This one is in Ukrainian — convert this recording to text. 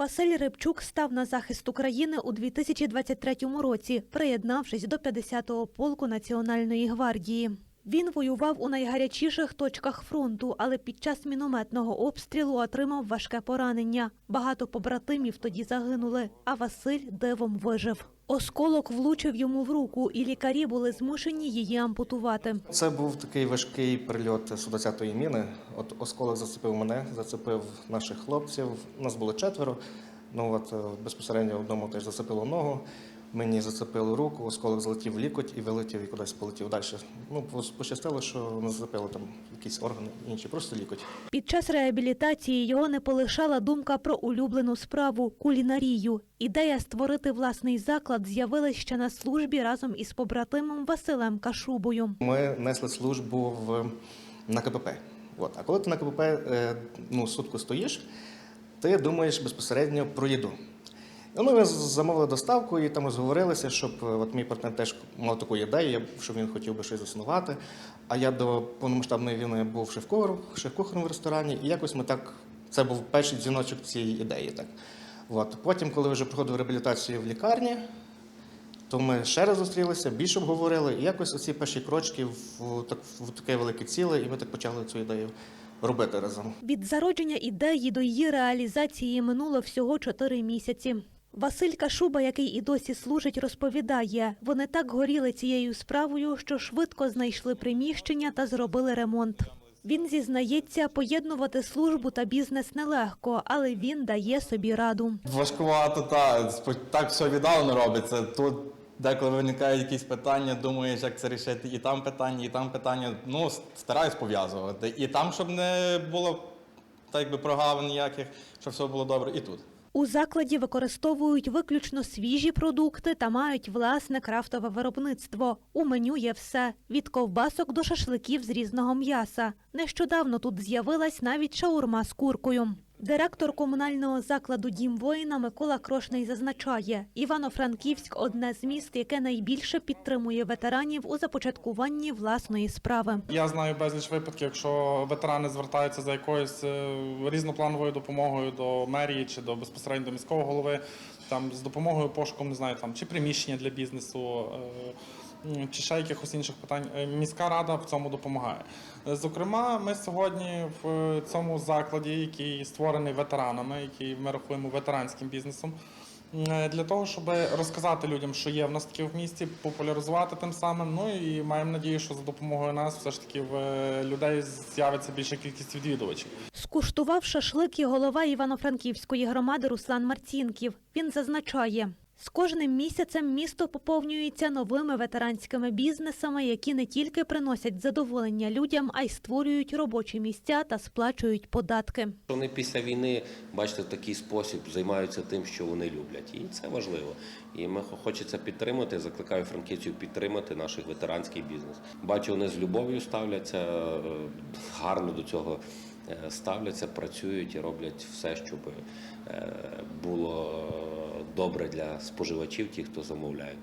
Василь Рибчук став на захист України у 2023 році, приєднавшись до 50-го полку Національної гвардії. Він воював у найгарячіших точках фронту, але під час мінометного обстрілу отримав важке поранення. Багато побратимів тоді загинули, а Василь дивом вижив. Осколок влучив йому в руку, і лікарі були змушені її ампутувати. Це був такий важкий прильот Су-20-ї міни. От осколок зацепив мене, зацепив наших хлопців. У Нас було четверо. Ну от е, безпосередньо одному теж зацепило ногу. Мені зацепило руку, осколок злетів в лікоть і вилетів і кудись полетів далі. Ну, пощастило, що не зацепило там якісь органи інші, просто лікоть. Під час реабілітації його не полишала думка про улюблену справу кулінарію. Ідея створити власний заклад з'явилась ще на службі разом із побратимом Василем Кашубою. Ми несли службу в, на КПП. От. А коли ти на КПП е, ну, сутку стоїш, ти думаєш безпосередньо про їду. Ну, ми замовили доставку і там розговорилися, щоб е, от мій партнер теж мав таку ідею, щоб він хотів би щось заснувати. А я до повномасштабної війни був шеф-кухарем в ресторані, і якось ми так. Це був перший дзвіночок цієї ідеї. Так. От. Потім, коли вже проходив реабілітацію в лікарні, то ми ще раз зустрілися, більше обговорили, і якось оці перші крочки в, так, в таке велике ціле, і ми так почали цю ідею робити разом. Від зародження ідеї до її реалізації минуло всього чотири місяці. Василь Кашуба, який і досі служить, розповідає, вони так горіли цією справою, що швидко знайшли приміщення та зробили ремонт. Він зізнається, поєднувати службу та бізнес нелегко, але він дає собі раду. Важкувато, та так все віддалено робиться. Тут деколи виникають якісь питання, думаєш, як це рішити. І там питання, і там питання. Ну, стараюсь пов'язувати. І там, щоб не було так якби прогав ніяких, щоб все було добре, і тут. У закладі використовують виключно свіжі продукти та мають власне крафтове виробництво. У меню є все від ковбасок до шашликів з різного м'яса. Нещодавно тут з'явилась навіть шаурма з куркою. Директор комунального закладу Дім воїна Микола Крошний зазначає, Івано-Франківськ одне з міст, яке найбільше підтримує ветеранів у започаткуванні власної справи. Я знаю безліч випадків, якщо ветерани звертаються за якоюсь е, різноплановою допомогою до мерії чи до безпосередньо до міського голови, там з допомогою пошуком, не знаю, там чи приміщення для бізнесу. е, Чи ще якихось інших питань Е, міська рада в цьому допомагає. Е, Зокрема, ми сьогодні в цьому закладі, який створений ветеранами, який ми рахуємо ветеранським бізнесом, Для того, щоб розказати людям, що є в нас таке в місті, популяризувати тим самим. Ну і маємо надію, що за допомогою нас все ж таки в е, людей з'явиться більша кількість відвідувачів. Скуштував шашлик і голова Івано-Франківської громади Руслан Марцінків. Він зазначає, з кожним місяцем місто поповнюється новими ветеранськими бізнесами, які не тільки приносять задоволення людям, а й створюють робочі місця та сплачують податки. Вони після війни, бачите, такий спосіб займаються тим, що вони люблять, і це важливо. І ми хо- хочеться підтримати. Закликаю франківців підтримати наш ветеранський бізнес. Бачу, вони з любов'ю ставляться, е, гарно до цього е, ставляться, працюють і роблять все, щоб е, було добре для споживачів, ті, хто замовляє.